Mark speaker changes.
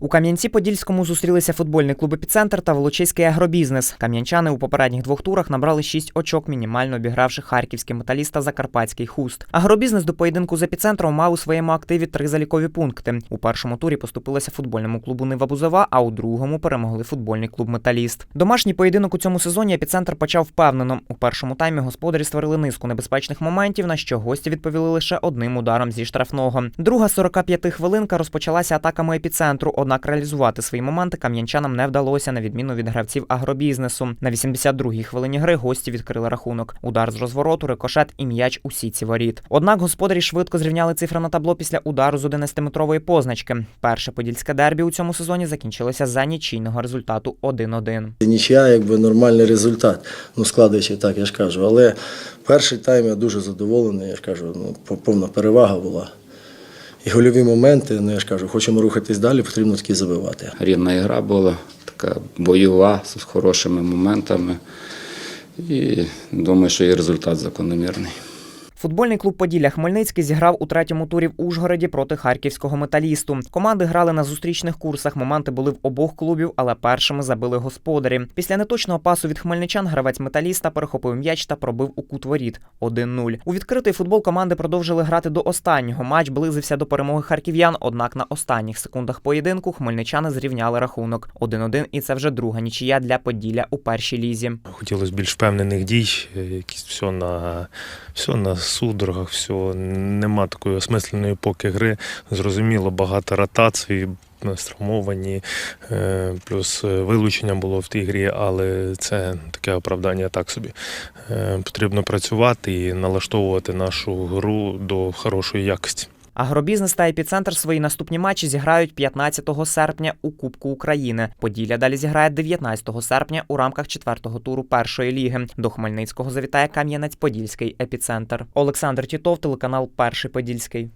Speaker 1: У Кам'янці-Подільському зустрілися футбольний клуб «Епіцентр» та Волочиський агробізнес. Кам'янчани у попередніх двох турах набрали 6 очок, мінімально обігравши харківський металіст та закарпатський хуст. Агробізнес до поєдинку з епіцентром мав у своєму активі три залікові пункти. У першому турі поступилися футбольному клубу Нива Бузова, а у другому перемогли футбольний клуб Металіст. Домашній поєдинок у цьому сезоні епіцентр почав впевнено. У першому таймі господарі створили низку небезпечних моментів, на що гості відповіли лише одним ударом зі штрафного. Друга 45 хвилинка розпочалася атаками епіцентру. Однак реалізувати свої моменти кам'янчанам не вдалося на відміну від гравців агробізнесу. На 82-й хвилині гри гості відкрили рахунок. Удар з розвороту, рикошет і м'яч у сітці воріт. Однак господарі швидко зрівняли цифри на табло після удару з 11-метрової позначки. Перше подільське дербі у цьому сезоні закінчилося за нічийного результату 1-1.
Speaker 2: Нічия, якби нормальний результат, ну складаючи так, я ж кажу. Але перший тайм я дуже задоволений, я ж кажу, ну, по- повна перевага була. І гольові моменти, ну я ж кажу, хочемо рухатись далі, потрібно такі забивати.
Speaker 3: Рівна гра була, така бойова, з хорошими моментами. І думаю, що і результат закономірний.
Speaker 1: Футбольний клуб Поділля Хмельницький зіграв у третьому турі в Ужгороді проти харківського металісту. Команди грали на зустрічних курсах. Моменти були в обох клубів, але першими забили господарі. Після неточного пасу від хмельничан гравець металіста перехопив м'яч та пробив у кут воріт 1-0. У відкритий футбол команди продовжили грати до останнього. Матч близився до перемоги харків'ян. Однак на останніх секундах поєдинку хмельничани зрівняли рахунок 1-1, і це вже друга нічия для Поділля у першій лізі.
Speaker 4: Хотілося більш впевнених дій, е, якісь все на, все на судорогах, все нема такої осмисленої поки гри. Зрозуміло, багато ротацій, ну, е, плюс е, вилучення було в тій грі, але це таке оправдання так собі. Е, Потрібно працювати і налаштовувати нашу гру до хорошої якості.
Speaker 1: Агробізнес та епіцентр свої наступні матчі зіграють 15 серпня у Кубку України. Поділля далі зіграє 19 серпня у рамках четвертого туру першої ліги. До Хмельницького завітає Кам'янець-Подільський епіцентр. Олександр Тітов, телеканал Перший Подільський.